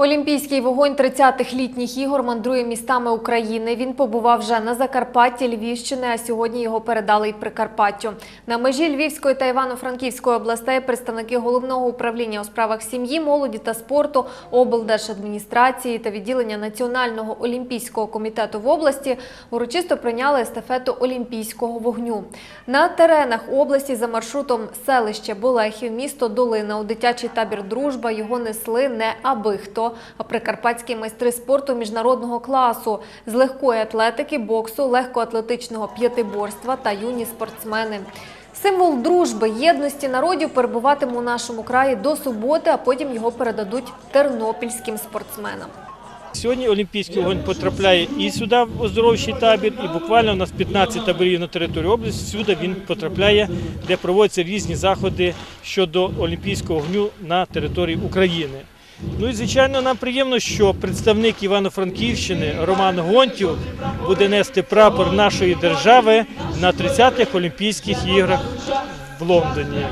Олімпійський вогонь 30-х літніх ігор мандрує містами України. Він побував вже на Закарпатті, Львівщини, а сьогодні його передали й Прикарпаттю. На межі Львівської та Івано-Франківської областей представники головного управління у справах сім'ї, молоді та спорту, облдержадміністрації та відділення Національного олімпійського комітету в області урочисто прийняли естафету олімпійського вогню. На теренах області за маршрутом селище Болехів, місто Долина у дитячий табір Дружба його несли не аби хто, а прикарпатські майстри спорту міжнародного класу з легкої атлетики, боксу, легкоатлетичного п'ятиборства та юні спортсмени. Символ дружби, єдності народів перебуватиме у нашому краї до суботи, а потім його передадуть тернопільським спортсменам. Сьогодні Олімпійський вогонь потрапляє і сюди в оздоровчий табір, і буквально у нас 15 таборів на території області. Сюди він потрапляє, де проводяться різні заходи щодо Олімпійського вогню на території України. Ну і звичайно, нам приємно, що представник Івано-Франківщини Роман Гонтів буде нести прапор нашої держави на 30-х Олімпійських іграх в Лондоні.